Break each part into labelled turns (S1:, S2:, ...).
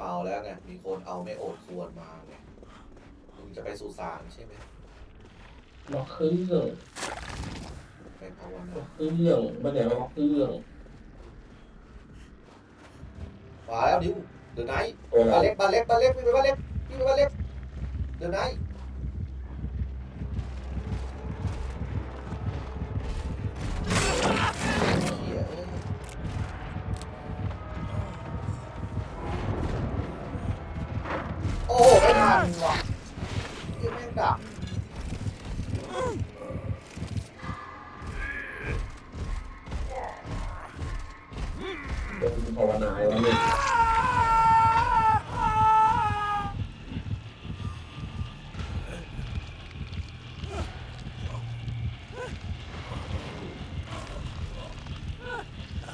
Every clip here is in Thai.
S1: ข่าวแล้วไงมีคนเอาไม่โอดควรมาไงมึงจะไปสุสานใช่ไหม
S2: ล็อกเครื่อง
S1: ไปภาว
S2: ล็
S1: นา
S2: อกเครื่องบันไดล็อกเครื่อง
S1: มาแล้วดิวเดินไหน
S2: โอ้
S1: บ้าน
S2: ย
S1: เล็กบ้านเล็กบ้านเล็กพี่ไปบ้านเล็กพี่ไปบ้านเล็กเดินไหน เป็
S2: นภาวนาไว้เนี่ย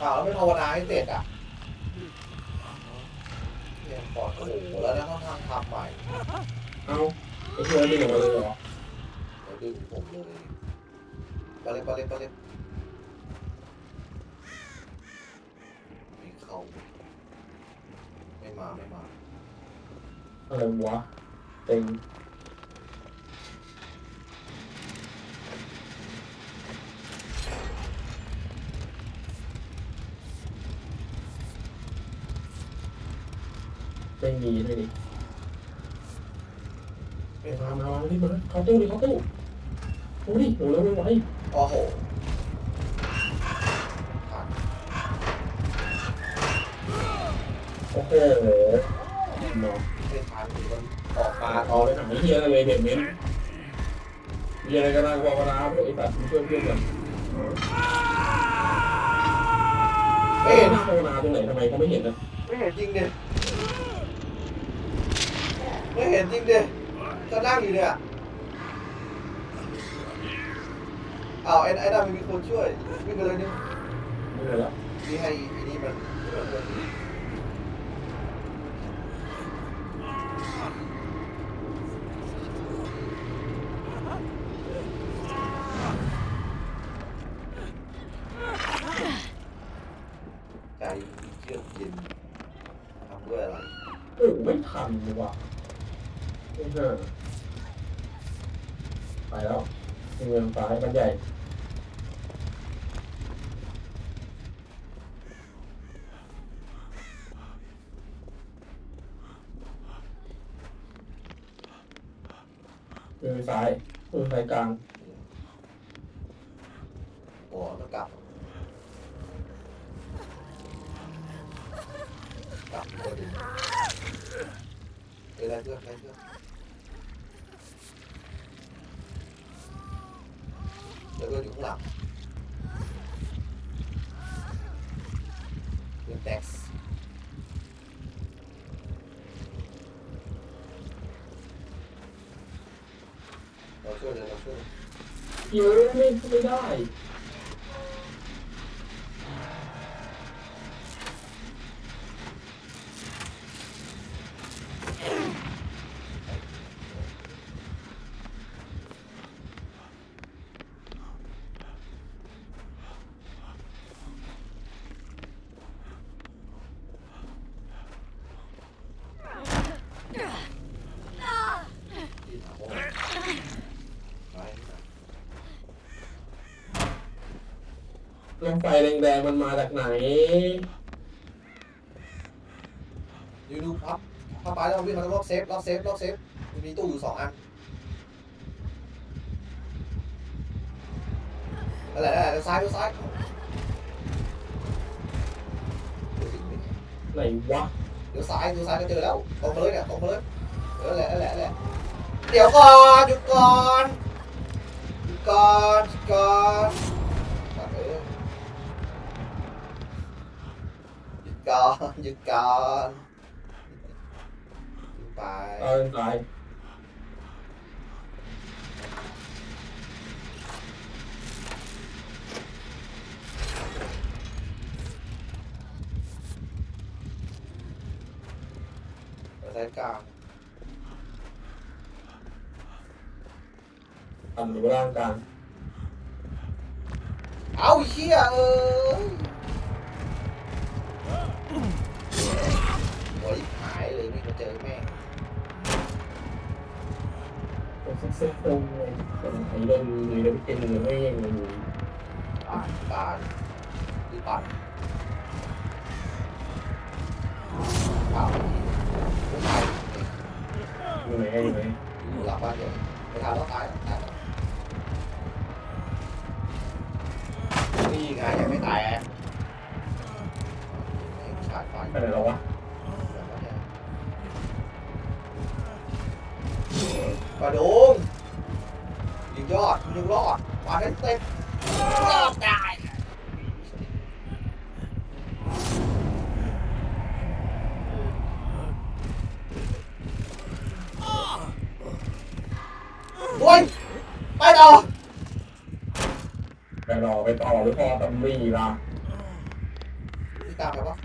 S1: ข่าวแล้วไม่ภาวนาให้เสร็จอะเรียนปอดโอ้โหแล้วนะต้องทำทำใหม่
S2: เอ้าไอ้เพื่อนนี่ออกมาเลยเหรอ
S1: เดี๋ยวดึงผมเลยปาเล็บปาเล็บปาเล็บไม่ เข้าไม่มาไม่มา
S2: อะไรวะเต็งไม่มีเลยดิ
S1: ไม่
S2: มา
S1: มา
S2: มามาดิมาเข้าตู้ดิเข้าตู้โอ้ดิโอ้แล้วไม่ไหว
S1: โอ้โหผ่าน
S2: โอ้โหเนาะ
S1: ไม่ทันมันออกมา
S2: มาเอาไปหนังเฮียอะไรเด็ดเม้นมีอะไรกันนะวาวนาพวกไอ้สัตว์เพื่อนเพื่อนกัน
S1: ไม่
S2: เอ๊ะ
S1: เห็น
S2: หน้าภาวนาตรงไหนทำไมเขาไม่เห็นนะ
S1: ไม่เห็นจริงเดียไม่เห็นจริงเดียก็นั่งอยู่เนี่ยอ้าวไอ้ไอ้นั่นมันมีคนช่วยวิ่งไปเลยนี่
S2: ไม่เห็นแล้ว
S1: นี่ให้ไอ้นี่มันใจ เยือกเย็นทำด้วยอะไร
S2: เออไม่ทันเลยว่ะไม่ใช่ไปแล้วเมืองซ้ายกันใหญ่เมือซ้ายเมือซ้ายกลาง
S1: โอ้ต้องกลับ กลับตัวดึงเอ้ยอะไรเพื่อนอะไรเพื่อนเดี๋ยวเพื่อยู่ข้างหลังเพื่อนแท็กซ์เราช่วยเลยเราช่วย เย
S2: อะไม่ไม่ได้
S1: ที่ถามว่าไปไหน
S2: เรื่องไฟแดงๆมันมาจากไหน
S1: ดูดูพับพับไปแล้ววิ่งมาล็อกเซฟล็อกเซฟล็อกเซฟมันมีตู้อยู่สองอันอะไรอะไรซ้ายดูซ้ายเดี๋ยวถึงไหม
S2: ไหนวะ
S1: เดี๋ยวซ้ายดูซ้ายก็เจอแล้วตรงมาเลยเนี่ยตรงมาเลยเออแหละแหละแหละเดี๋ยวก่อนหยุดก่อนหยุดก่อนหยุดก่อนตัดเออหยุด ก่อนหยุดก่อนหยุดไป
S2: เอาเรื่องซ้าย
S1: สายกลาง
S2: ต่ำหรือล่างกลาง
S1: เอาเชี่ยเอ้ยโอ้ยหายเลย
S2: สักสักตรงเลยไอ้เรื่องนี้เรื่อเป็นเรื่องไม่ยังมัน
S1: ตายตายดีปัดอ้าวผู้ชาย
S2: อยู่ไหนอยู่ไหน
S1: อยู่หลังบ้านเดียวไปทานแล้วตายตายนี่ไงยังไม่แตกชาร์จไฟ
S2: ไปไหนแล้ววะ
S1: กระดง ยิงยอดยิงรอดมาเต็มเต็มรอดได้โอ้ยไปต่อ
S2: ไปรอไปต่อหรือพอตำรีล่ะ
S1: นี่ตามไปปะ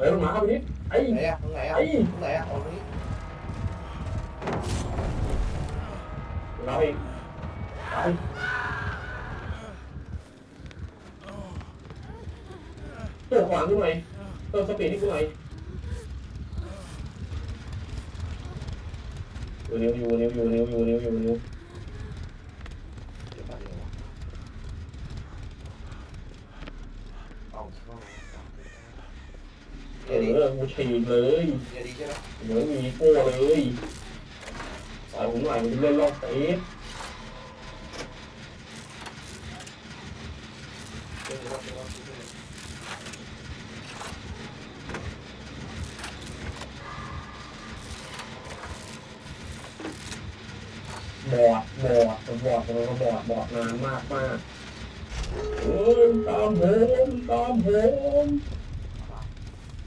S1: มาบอก
S2: เฮ้ยมาเข้าไปนิดไอ้
S1: ไหนอะตรงไหนอะ
S2: ไอ้
S1: ตรงไหนอะตรงนี้
S2: เราเองไปตัวขวางกูหน่อยตัวสปีดให้กูหน่อยนิ้วอยู่นิ้วอยู่นิ้วอยู่นิ้วอยู่นิ้ว
S1: เดี๋ยวมาเดี๋ยววะเอาเข้า
S2: เอ
S1: เดี๋ยวดี
S2: อกูฉีดเลย
S1: เดี๋ยวดีใช่ไหม
S2: เหมือนมีโป้เลยใส่ผมหน่อยมันเล่นรอบเตะ
S1: เดี๋ยวดีเดี๋ยวดีเดี๋ยวดี
S2: บอดบอดบอดมันก็บอดบอดนานมากมากเอ้ยตามผมตามผม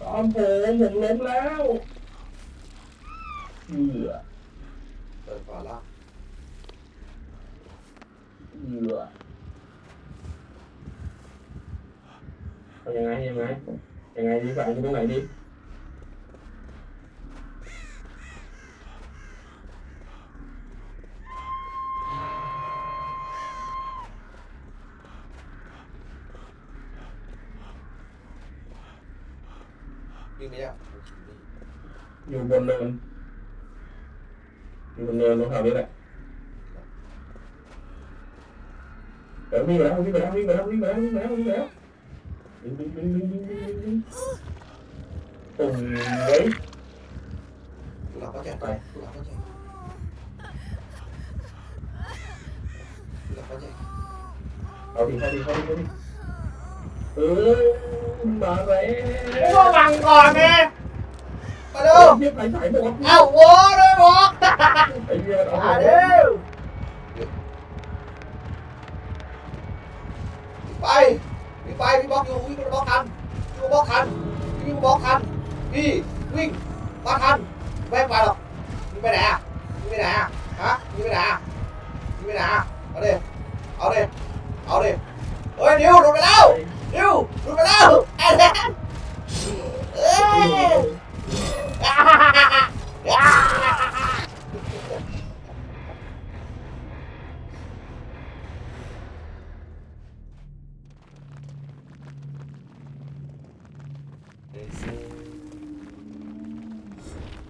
S2: ตามผมผมล้มแล้วเอือ
S1: เปิดฝาล่าง
S2: เอือเอายังไงยังไงยังไงดีฝ่ายอยู่ตรงไหนดี
S1: วิ่งไม่ได้
S2: อยู่บนเนินอยู่บนเนินตรงแถวนี้แหละเดี๋ยววิ่งไปแล้ววิ่งไปแล้ววิ่งไปแล้ววิ่งไปแล้ววิ่งไปแล้ววิ่งไปแล้ววิ่งวิ่งวิ่งวิ่งวิ่งวิ่งวิ่งตุ่มไว้
S1: ดูหลังก็แจกไปดูหลังก็แจกดูหลังก็แจก
S2: เอาดิเข้าดิเข้าดิเข้าดิเออ มาแล้ว
S1: พวกหลังก่อนไงมาดู
S2: เทียบไปสายหมด
S1: เอาโว้เลยบอก
S2: ไอ้เหี้ยเอา
S1: มา
S2: หม
S1: เร็
S2: ด
S1: วไปพี่ไปพี่บล็อกอยู่วิ่งบล็อกคันวิ่งบล็อกคันพี่วิ่งบล็อกคันพี่วิ่งมาคันไม่ไปหรอกวิ่งไปไหนอะวิ่งไปไหนอะฮะวิ่งไปไหนอะวิ่งไปไหนอะเอาดิเอาดิเอาดิเฮ้ยนิวหลุดไปแล้ว นิวหลุดไปแล้วไอ้แดนเอ้ย